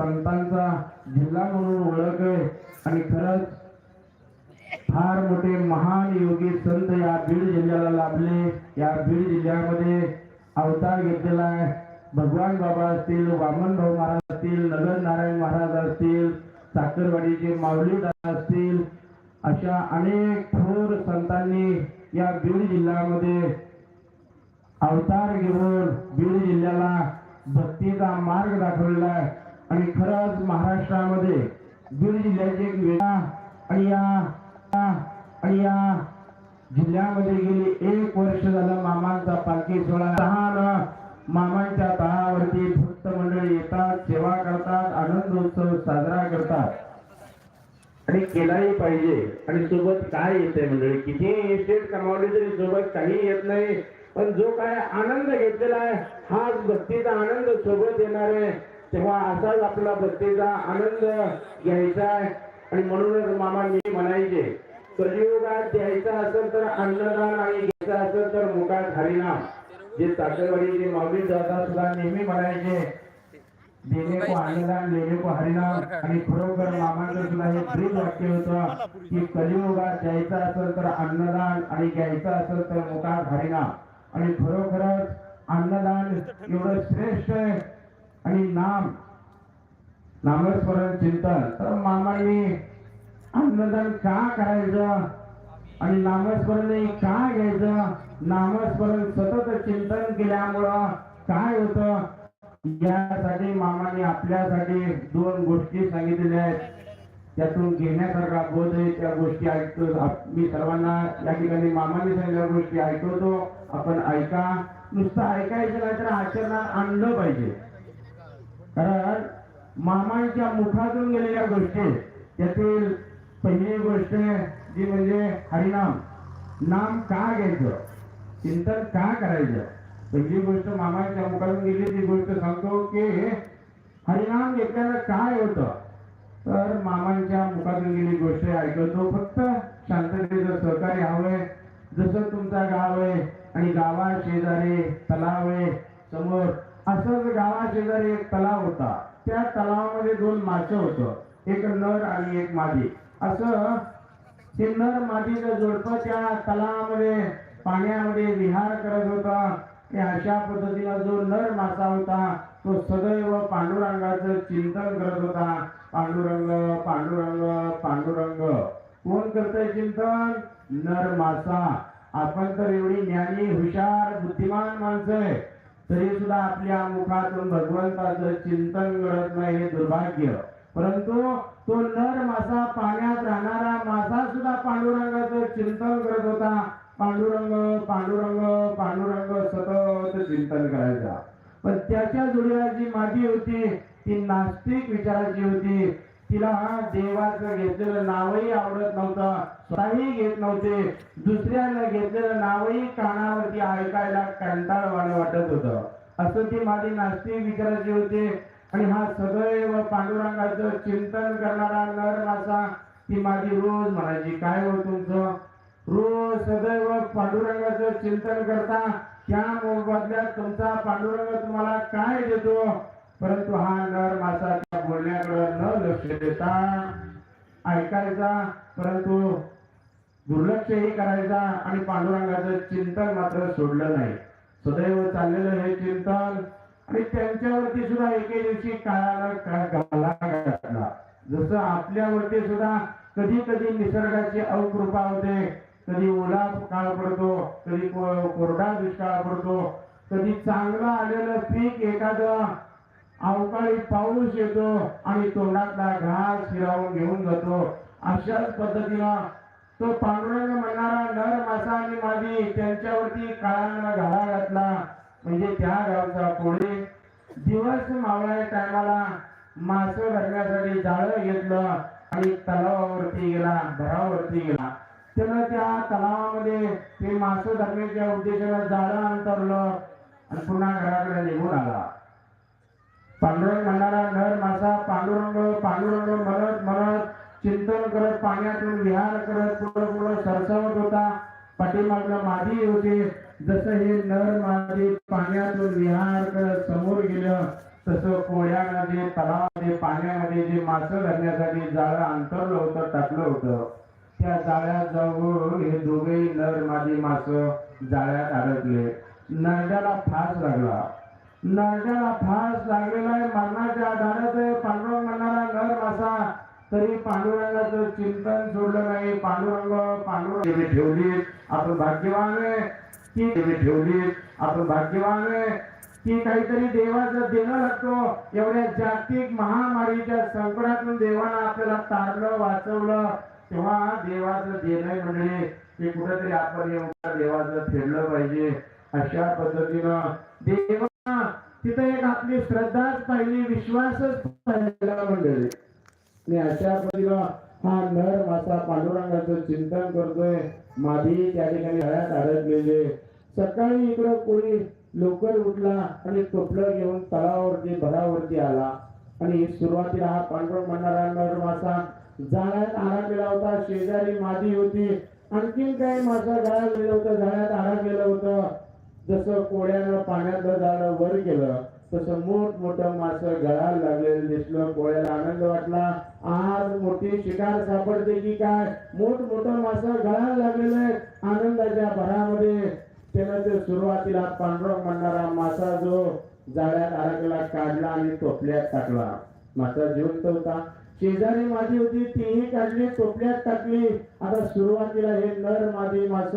संतांचा जिल्हा म्हणून ओळख आहे आणि खरंच फार मोठे महान योगी संत या बीड जिल्ह्याला लाभले. या बीड जिल्ह्यामध्ये अवतार घेतलेला आहे. भगवान बाबा असतील वामनभाऊ महाराज असतील नगन नारायण महाराज असतील साखरवाडीचे माऊलीदार असतील अशा अनेक थोर संतांनी या बीड जिल्ह्यामध्ये अवतार घेऊन बीड जिल्ह्याला भक्तीचा मार्ग दाखवलेला आहे. आणि खरंच महाराष्ट्रामध्ये बीड जिल्ह्याची एक वेळा आणि या आणि या जिल्ह्यामध्ये गेली एक वर्ष झालं मामांचा पालखी सोहळा. लहान मामांच्या तळावरती भक्त मंडळी येतात सेवा करतात आनंदोत्सव साजरा करतात. आणि केलाही पाहिजे. आणि सोबत काय येते मंडळी? किती इस्टेट कमावली तरी सोबत काही येत नाही. पण जो काय आनंद घेतलेला आहे हाच भक्तीचा आनंद सोबत येणार आहे तेव्हा असाच आपला भक्तीचा आनंद घ्यायचा आहे. आणि म्हणूनच मामा मी म्हणायचे कलियुगात द्यायचा असेल तर अन्नदान आणि घ्यायचा असेल तर मुखात हरिनाम. जे ताकदवाडीचे माऊली दादा सुद्धा नेहमी म्हणायचे देणे को अन्नदान लेणे को हरिनाम. आणि खरोखर मामांचं सुद्धा हे प्रिय वाक्य होतं की कलियुगात द्यायचं असेल तर अन्नदान आणि घ्यायचं असेल तर मुखात हरिनाम. आणि खरोखरच अन्नदान एवढं श्रेष्ठ आहे. आणि नाम नामस्मरण चिंतन. तर मामांनी अन्नदान का करायचं? आणि नामस्मरण का घ्यायचं? नामस्मरण सतत चिंतन केल्यामुळं काय होतं? यासाठी मामाने आपल्यासाठी दोन गोष्टी सांगितलेल्या आहेत. त्यातून घेण्यासारखा बोध आहे त्या गोष्टी ऐकतो मी सर्वांना या ठिकाणी मामाने सांगितलेल्या गोष्टी ऐकवतो. आपण ऐका. नुसतं ऐकायचं नाही तर आचरणात आणलं पाहिजे. कारण मामांच्या मुखातून गेलेल्या गोष्टी त्यातील पहिली गोष्ट जी म्हणजे हरिनाम. नाम का घ्यायचं? चिंतन का करायचं? पहिली गोष्ट मामाच्या मुखातून गेली ती गोष्ट सांगतो की हरिनाम घेतल्यानं काय होतं? तर मामांच्या मुखातून गेली गोष्ट ऐकवतो फक्त शांततेचं सहकार्य हवंय. जसं तुमचा गाव आहे आणि गावा शेजारी तलाव आहे समोर असंच गावाशेजारी एक तलाव होता. त्या तलावामध्ये दोन मासे होत. एक नर आणि एक मादी. असं ते नर मादीचं जोडपं त्या तलावामध्ये पाण्यामध्ये विहार करत होता. अशा पद्धतीला जो नर मासा होता तो सदैव पांडुरंगाचं चिंतन करत होता. पांडुरंग पांडुरंग पांडुरंग. कोण करतय चिंतन? नर मासा. आपण तर एवढी ज्ञानी हुशार बुद्धिमान माणसं आहे. तरी सुद्धा आपल्या मुखातून भगवंताचं चिंतन घडत नाही हे दुर्भाग्य. परंतु तो नर मासा पाण्यात राहणारा मासा सुद्धा पांडुरंगाचं चिंतन करत होता. पांडुरंग पांडुरंग पांडुरंग सतत चिंतन करायचा. पण त्याच्या जोडीला जी माती होती ती नास्तिक विचाराची होती. तिला देवाचं घेतलेलं नावही आवडत नव्हतं. स्वतःही घेत नव्हते. दुसऱ्यानं घेतलेलं नावही कानावरती ऐकायला कंटाळवाणं वाटत होतं. असं ती माझी नास्तिक विचाराची होती. आणि हा सदैव पांडुरंगाचं चिंतन करणारा नर मासा ती माझी रोज म्हणायची काय हो तुमचं? रोज सदैव पांडुरंगाचं चिंतन करता त्या मोबदल्यात तुमचा पांडुरंग तुम्हाला काय देतो? परंतु हा नर मासा बोलण्याकडे न लक्ष देता ऐकायचा परंतु दुर्लक्षही करायचा आणि पांडुरंगाचं चिंतन मात्र सोडलं नाही. सदैव चाललेलं हे चिंतन आणि त्यांच्यावरती सुद्धा एके दिवशी काळाला घाला. घातला जसं आपल्यावरती सुद्धा कधी कधी निसर्गाची अवकृपा होते कधी ओला काळ पडतो कधी कोरडा दुष्काळ पडतो कधी चांगलं आलेलं पीक एखादं अवकाळी पाऊस येतो आणि तोंडातला घास हिरावून घेऊन जातो. अशाच पद्धतीनं तो पांडुरंग म्हणणारा नर मासा आणि मादी त्यांच्यावरती काळानं घाला घातला. म्हणजे त्या गावचा पुढे दिवस मावळ्या टायमाला मास धरण्यासाठी जाळं घेतलं आणि तलावावरती गेला भरावरती गेला. त्यानं त्या तलावामध्ये ते मास धरण्याच्या उद्देशानं जाळं अंतरलं आणि पुन्हा घराकडे निघून आला. पांडुरंग म्हणणारा नर मासा पांडुरंग पांडुरंग मरत मरत चिंतन करत पाण्यातून विहार करत पुढे पुढे सरसावत होता. पाठीमागनं मादी होते. जसं हे नर मादी पाण्यातून विहार करत समोर गेलं तसं कोळ्यामध्ये तलावामध्ये पाण्यामध्ये जे मासे धरण्यासाठी जाळं अंतरलं होतं टाकलं होतं. त्या जाळ्यात जाऊन हे दोघेही नर मादी मासं जाळ्यात अडकले. नरड्याला फास लागला. नरड्याला फास लागले तरी पांडुरंगाचं चिंतन सोडलं नाही. पांडुरंग पांडुरंग देवी ठेवली. आपण भाग्यवान आहे ती देवी ठेवली. आपण भाग्यवान आहे ती काहीतरी देवाचं देणं लागतो. एवढ्या जागतिक महामारीच्या संकटातून देवानं आपल्याला तारलं वाचवलं. तेव्हा देवाचं देणं म्हणजे ते कुठेतरी आपण एवढं देवाचं फेडलं पाहिजे. अशा पद्धतीनं देवा तिथं एक आपली श्रद्धाच पाहिली विश्वासच पाहिला म्हणजे मी अशा पद्धतीनं हा नर मासा पांडुरंगाचं चिंतन करतोय. मादी त्या ठिकाणी हळ्यात अडकलेले सकाळी इकडं कोणी लवकर उठला आणि टोपलं घेऊन तळावरती भरावरती आला. आणि सुरुवातीला हा पांडुरंग म्हणणारा नर मासा जाळ्यात अडकलेला होता. शेजारी मादी होती. आणखीन काही मासा गळालेलं होतं. जाळ्यात गेलं होतं. जसं कोळ्यानं पाण्यातलं झाड वर केलं. तसं मोठ मोठं मासं गळायला लागलेलं दिसलं कोळ्याला आनंद वाटला. आज मोठी शिकार सापडते की काय? मोठ मोठं मासं गळायला लागलेलं आहे आनंदाच्या भरामध्ये. त्यानं ते सुरुवातीला पांढरा म्हणणारा मासा जो जाळ्यात अडकला काढला आणि टोपल्यात टाकला. मासा जिवंत होता. शेजारी मादी होती तीही काढली टोपल्यात टाकली. आता सुरुवातीला हे नर मादी मास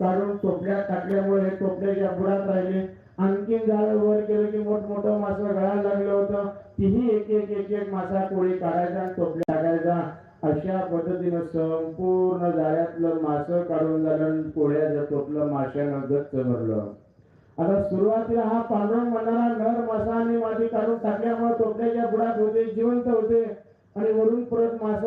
काढून टोपल्यात टाकल्यामुळे टोपल्याच्या बुडात राहिले आणखीन झाड वर केलं की मोठमोठं मासं गळायला लागलं होतं तीही एक एक एक एक मासा कोळी काढायचा आणि टोपल्या टाकायचा अशा पद्धतीनं संपूर्ण जाळ्यातलं मासं काढून झालं कोळ्याचं टोपलं माशानं गच्च भरलं. आता सुरुवातीला हा पांढरंग म्हणणारा नर मासा आणि माती काढून टाकल्यामुळे टोपल्याच्या बुडात होते जिवंत होते आणि वरून परत मास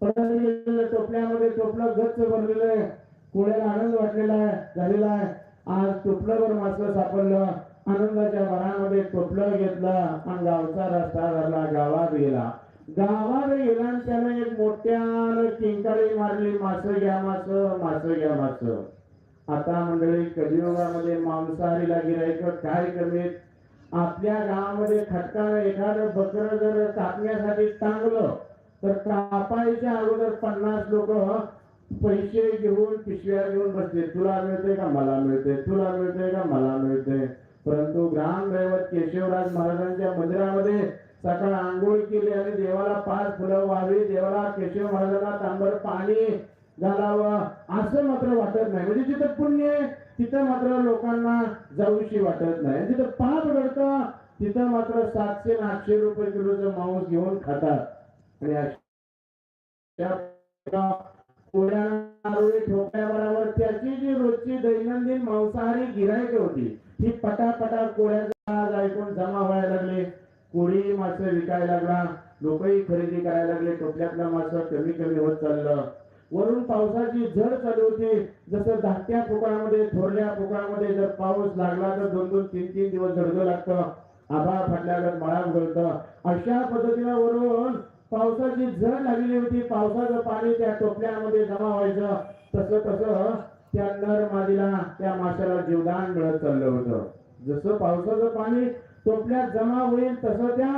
टोपल्यामध्ये टोपलं गच्च भरलेलं आहे. कोळ्याला आनंद वाटलेला आहे झालेला आहे. आज टोपल्यावर मास सापडलं. आनंदाच्या भरामध्ये टोपलं घेतलं आणि गावचा रस्ता धरला गावात गेला. गावात गेला आणि त्यानं एक मोठ्यानं किंकाळी मारली मास घ्या मासं मास घ्या मासं. आता मंडळी कलियुगामध्ये मांसाहारीला गिरायचं काय कमीत? आपल्या गावामध्ये खटकानं एखादं बकर जर कापण्यासाठी चांगलं तर कापायच्या अगोदर पन्नास लोक पैसे घेऊन पिशव्या घेऊन बसले. तुला मिळते का? मला मिळते तुला मिळते का? मला मिळते परंतु ग्रामदैवत केशवराज महाराजांच्या मंदिरामध्ये सकाळ आंघोळ केली आणि देवाला पाच फुलं व्हावी देवाला केशव महाराजांना तांबर पाणी घालावं असं मात्र वाटत नाही. म्हणजे जिथं पुण्य आहे तिथं मात्र लोकांना जाऊशी वाटत नाही. जिथं पाप घडतं तिथं मात्र सातशे आठशे रुपये किलोचं मांस घेऊन खातात. आणि अशा त्याची जी रोजची दैनंदिन मांसाहारी गिरायक होती ही पटापटा कोळ्याचा आज ऐकून जमा व्हायला लागले. कोळी मासे विकायला लागला लोकही खरेदी करायला लागले टोपल्यातला मासं कमी कमी होत चाललं. वरून पावसाची झड चालू होती. जसं धाकट्या पोकळामध्ये थोरल्या पोकळामध्ये जर पाऊस लागला तर दोन दोन तीन तीन दिवस झडगं लागतं. आभाळ फाटल्यागत मळा उघडतं अशा पद्धतीने वरून पावसाची झड लागलेली होती. पावसाचं पाणी त्या टोपल्यामध्ये जमा व्हायचं. तसं तसं त्या नर मादीला त्या माशाला जीवदान मिळत चाललं होतं. जसं पावसाचं पाणी टोपल्यात जमा होईल तसं त्या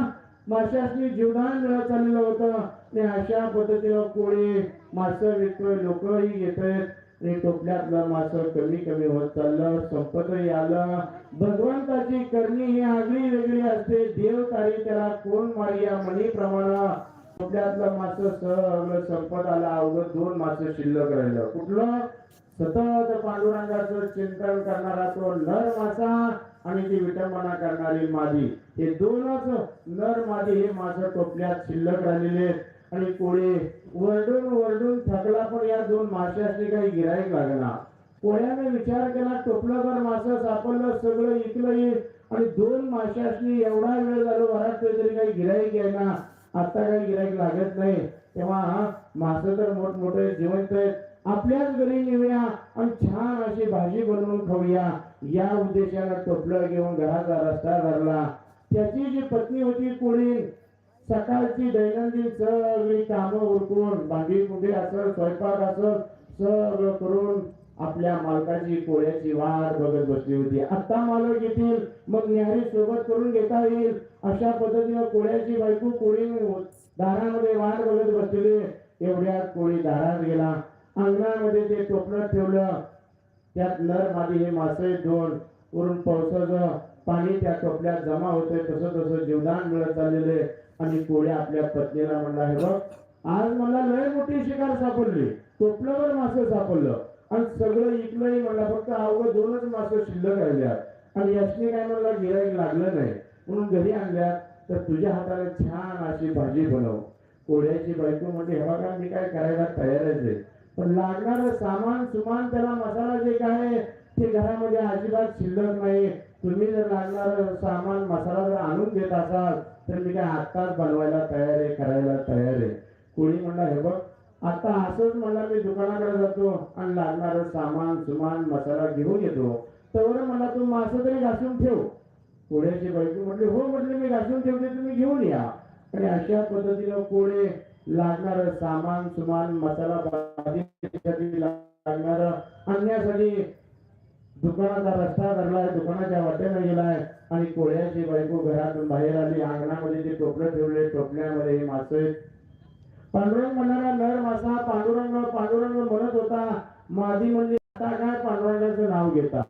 माशाशी जीवदान मिळत चाललेलं होतं. आणि अशा पद्धतीनं कोळी मासं विकतोय लोकही येत आणि टोपल्यातलं मासं कमी कमी होत चाललं संपतही आलं. भगवंताची करणी ही आगळी वेगळी असते. देव तारी त्याला कोण मारिया मणीप्रमाणे टोपल्यातलं मास्टर सगळं संपत आलं अवघड दोन मास्टर शिल्लक राहिलं. कुठलं? सतत पांडुरंगाचं चिंतन करणारा तो नर मासा आणि ती विटंबना करणारी मादी. हे दोनच नर मादी हे मासं टोपल्यात शिल्लक राहिलेले आणि कोळी वरडून वरडून थकला पण या दोन माशासनी काही गिराईक लागला कोळ्याने विचार केला टोपलं तर मासं सापडलं सगळं इकलं येईल आणि दोन माशासनी एवढा वेळ झालो वरात तरी काही गिराईक ना आता काही गिराईक लागत नाही. तेव्हा मासे तर मोठमोठे जिवंत आहेत. आपल्याच घरी नेऊया आणि छान अशी भाजी बनवून खाऊया. या उद्देशानं टोपलं घेऊन घराचा रस्ता धरला. त्याची जी पत्नी होती कोळी सकाळची दैनंदिन सगळी कामं उरकून भांडी कुठे असं स्वयंपाक असं सगळं करून आपल्या मालकाची कोळ्याची वाट बघत बसली होती. आता मालक येतील मग न्याहारी सोबत करून घेता येईल अशा पद्धतीने कोळ्याची बायको कोळी दारामध्ये वाट बघत बसलेली. एवढ्यात कोळी दारात गेला. अंगणामध्ये ते टोपलं ठेवलं. त्यात नर मादी हे मासे दोन वरून पावसाचं पाणी त्या टोपल्यात जमा होते तसं तसं जीवदान मिळत चाललेले आणि कोळ्या आपल्या पत्नीला म्हणला हे बघ आज मला लय मोठी शिकार सापडली. टोपल्यावर मासे सापडलं. आणि सगळं इकलंही म्हणला फक्त अवघं दोनच मासे शिल्लक राहिल्या. आणि यशने काय म्हणला गिराईक लागलं नाही. म्हणून घरी आणल्या तर तुझ्या हाताला छान अशी भाजी बनव. कोळ्याची बायको म्हणजे हे बघा मी काय करायला तयारच आहे. पण लागणारं सामान सुमान त्याला मसाला जे काय आहे, ते घरामध्ये अजिबात शिल्लक नाही. तुम्ही जर लागणारं सामान मसाला जर आणून देत असाल तर मी काय आत्ताच बनवायला तयार आहे करायला तयार आहे. कोणी म्हणला हे बघ आता असंच मला मी दुकानाकडे जातो आणि लागणार सामान सुमान मसाला घेऊन येतो. तर मला तू मासं तरी घासून ठेव. कोड्याची बायको म्हटली हो म्हटले मी घासून ठेवते तुम्ही घेऊन या. आणि अशा पद्धतीनं कोडे लागणार सामान सुमान मसाला लागणार आणण्यासाठी दुकानाचा रस्ता धरलाय दुकानाच्या वाट्यानं गेलाय आणि कोळ्याची बायको घरातून बाहेर आली. अंगणामध्ये ते टोपलं ठेवले टोपल्यामध्ये मासे पांडुरंग म्हणणारा नर माझा पांडुरंग पांडुरंग म्हणत होता. मादी म्हणजे आता काय पांडुरंगाचं नाव घेता?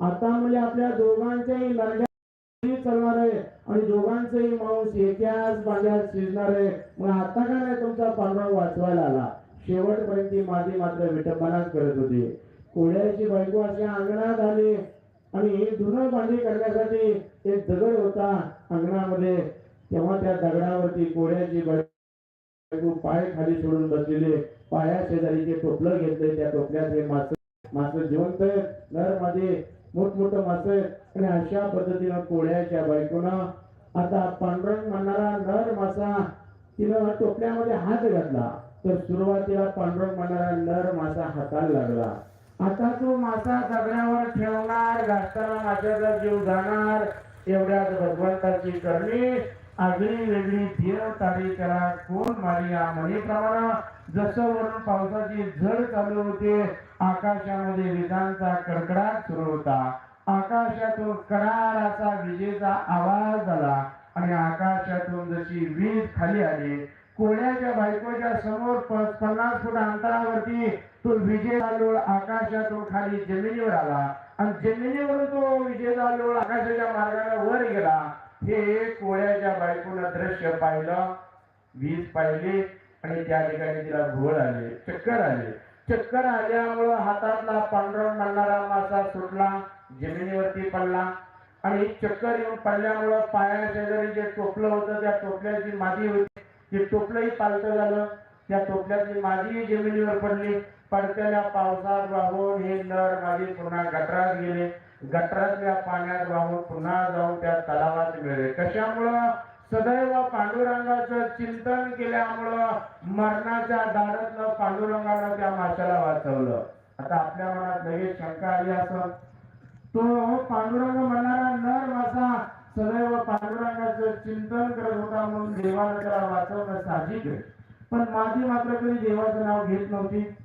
आता म्हणजे आपल्या दोघांच्याही लढ्या चालणार आहे. आणि दोघांचंही मांस एकाच बांध्यात शिजणार आहे. मग आता काय नाही तुमचा पांडुरंग वाचवायला आला? शेवटपर्यंत ती माझी मात्र विटंबनाच करत होती. कोळ्याची बायको अशा अंगणात आली. आणि धुणं भांडी करण्यासाठी एक दगड होता अंगणामध्ये. तेव्हा त्या दगडावरती कोळ्याची बायको पाय खाली सोडून बसलेले. पाया शेजारी जे टोपलं घेतले त्या टोपल्यात हे मास मासे जिवंत आहेत. नरमध्ये मोठमोठं मासे आणि अशा पद्धतीनं कोळ्याच्या बायकोनं आता पांडुरंग म्हणणारा नर मासा तिनं टोपल्यामध्ये हात घातला. तर सुरुवातीला पांडुरंग म्हणणारा नर मासा हाताला लागला. आता तो मासा दगडावर ठेवणार घासताना माझ्याचा जीव जाणार. एवढ्याच भगवंताची करणी आगळी वेगळी देव तारी करा. कोण मारिया म्हणीप्रमाणे जसं वरून पावसाची झड चालू होते आकाशामध्ये विजांचा कडकडाट सुरू होता. आकाशातून कडाराचा विजेचा आवाज आला. आणि आकाशातून जशी वीज खाली आली कोण्याच्या बायकोच्या समोर पन्नास फूट अंतरावरती तो विजेचा लोळ आकाशातून खाली जमिनीवर आला. आणि जमिनीवरून तो विजेचा लोळ आकाशाच्या मार्गाला वर गेला. हे कोळ्याच्या बायकोनं दृश्य पाहिलं वीज पाहिली आणि त्या ठिकाणी तिला घोळ आले चक्कर आले. चक्कर आल्यामुळं हातातला पांढरं म्हणणारा मासा सुटला जमिनीवरती पडला. आणि चक्कर येऊन पडल्यामुळं पाया शेजारी जे टोपलं होतं त्या टोपल्याची मादी होती. ते टोपलंही पालतं झालं. त्या टोपल्याची मादी जमिनीवर पडली. पडत्याल्या पावसात वाहून हे नर मादी पुन्हा गटरात गेले. गटरातल्या पाण्यात वाहून पुन्हा जाऊन त्या तलावात मिळले. कशामुळं? सदैव पांडुरंगाचं चिंतन केल्यामुळं मरणाच्या दारातलं पांडुरंगानं त्या माशाला वाचवलं. आता आपल्या मनात लगेच शंका आली असं तो पांडुरंग म्हणणारा नर मासा सदैव पांडुरंगाचं चिंतन करत होता म्हणून देवानं त्याला वाचवणं साहजिक आहे. पण माझी मात्र कधी देवाचं नाव घेत नव्हती.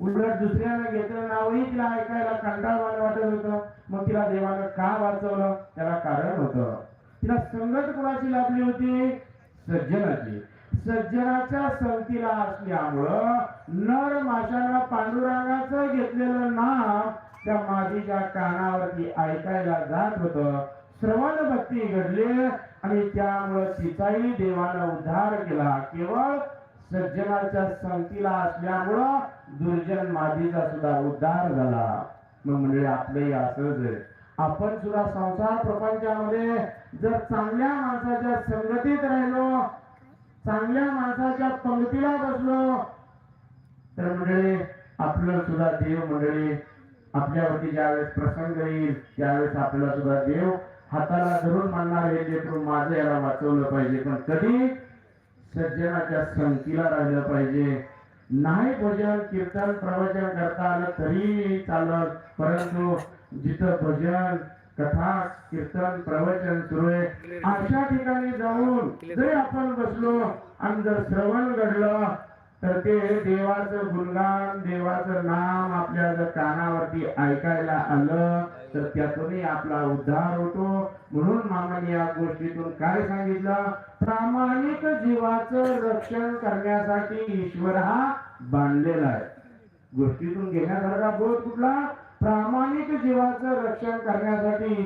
उलट दुसऱ्याला घेतलं नावही तिला ऐकायला कंटाळवान वाटत होतं. मग तिला देवानं का वाचवलं? त्याला कारण होतं. तिला संगत कोणाची लाभली होती? सज्जनाची. सज्जनाच्या संगतीला असल्यामुळं नर माशानं पांडुरंगाचं घेतलेलं नाव त्या माझीच्या कानावरती ऐकायला जात होतं. श्रवण भक्ती घडली आणि त्यामुळं सीताई देवानं उद्धार केला. केवळ सज्जनाच्या संगतीला असल्यामुळं दुर्जन माझीचा सुद्धा उद्धार झाला. मग म्हणजे आपलंही असंच आपण सुद्धा संसार प्रपंचामध्ये जर चांगल्या माणसाच्या संगतीत राहिलो चांगल्या माणसाच्या पंक्तीला बसलो तर म्हणजे आपलं सुद्धा देव मंडळी आपल्यावरती ज्यावेळेस प्रसंग येईल त्यावेळेस आपल्याला सुद्धा देव हाताला धरून म्हणणार हे लेकरू माझं याला वाचवलं पाहिजे. पण कधी सज्जनाच्या संगतीला राहिलं पाहिजे. नाही भजन कीर्तन प्रवचन करता आलं तरी चालत. परंतु जिथं भजन कथा कीर्तन प्रवचन सुरू आहे अशा ठिकाणी जाऊन जरी आपण बसलो आणि जर श्रवण घडलं तर ते देवाचं गुणगान देवाचं नाम आपल्या जर कानावरती ऐकायला आलं तर त्यातूनही आपला उद्धार होतो. म्हणून मामाने या गोष्टीतून काय सांगितलं? प्रामाणिक जीवाचं रक्षण करण्यासाठी ईश्वर हा बांधलेला आहे. गोष्टीतून घेण्यासारखा बोध कुठला? प्रामाणिक जीवाचं रक्षण करण्यासाठी